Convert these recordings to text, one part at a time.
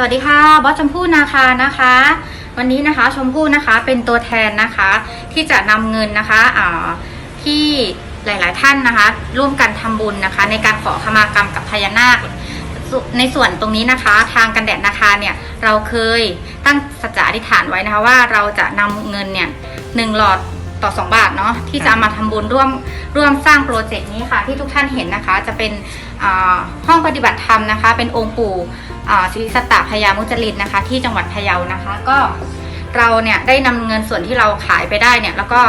สวัสดีค่ะบอสชมพู่นาคานะคะ วันนี้นะคะชมพู่นะคะเป็นตัวแทนนะคะ ที่จะนำเงินนะคะอ่าที่หลาย ๆ ท่านนะคะ ร่วมกันทำบุญนะคะ ในการขอขมากรรมกับพญานาคในส่วนตรงนี้นะคะ ทางกันแดดนาคาเนี่ยเราเคยตั้งสัจจะอธิษฐานไว้นะคะว่าเราจะนำเงินเนี่ยหนึ่งหลอด ต่อ 2 บาทเนาะที่จะเอามาทำบุญร่วมร่วมสร้างโปรเจกต์นี้ค่ะ ที่ทุกท่านเห็นนะคะ จะเป็นอ่าห้องปฏิบัติธรรมนะคะ เป็นองค์ปู่อ่าชีวิตสตตพญามุจลินนะคะ ที่จังหวัดพะเยานะคะ ก็เราเนี่ยได้นำเงินส่วนที่เราขายไปได้เนี่ยแล้วก็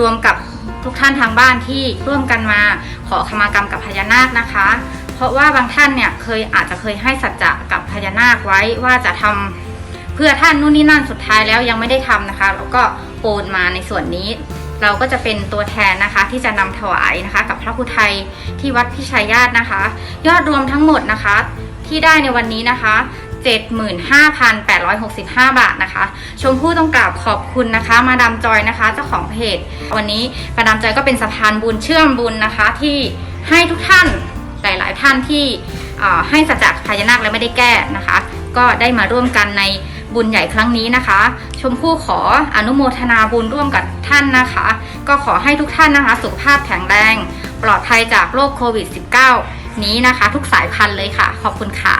รวมกับทุกท่านทางบ้านที่ร่วมกันมาขอขมากรรมกับพญานาคนะคะ เพราะว่าบางท่านเนี่ยเคยอาจจะเคยให้สัจจะกับพญานาคไว้ว่าจะทำเพื่อท่านนู่นนี่นั่นสุดท้ายแล้วยังไม่ได้ทำนะคะ แล้วก็โอนมาในส่วนนี้ เราก็จะเป็นตัวแทนนะคะที่จะนำถวายนะคะ กับพระพุทธไทยที่วัดพิชัยญาตินะคะ ยอดรวมทั้งหมดนะคะ ที่ได้ในวันนี้นะคะ75,865 บาทนะคะ ชมพู่ต้องกราบขอบคุณนะคะ มาดามจอยนะคะเจ้าของเพจ วันนี้มาดามจอยก็เป็นสะพานบุญเชื่อมบุญนะคะ ที่ให้ทุกท่านหลาย ๆ ท่านที่ให้สัจจะพญานาคและไม่ได้แก้นะคะ ก็ได้มาร่วมกันใน บุญใหญ่ครั้งนี้นะคะ ชมพู่ขออนุโมทนาบุญร่วมกับท่านนะคะ ก็ขอให้ทุกท่านนะคะ สุขภาพแข็งแรง ปลอดภัยจากโรคโควิด -19 นี้นะคะ ทุกสายพันธุ์เลยค่ะ ขอบคุณค่ะ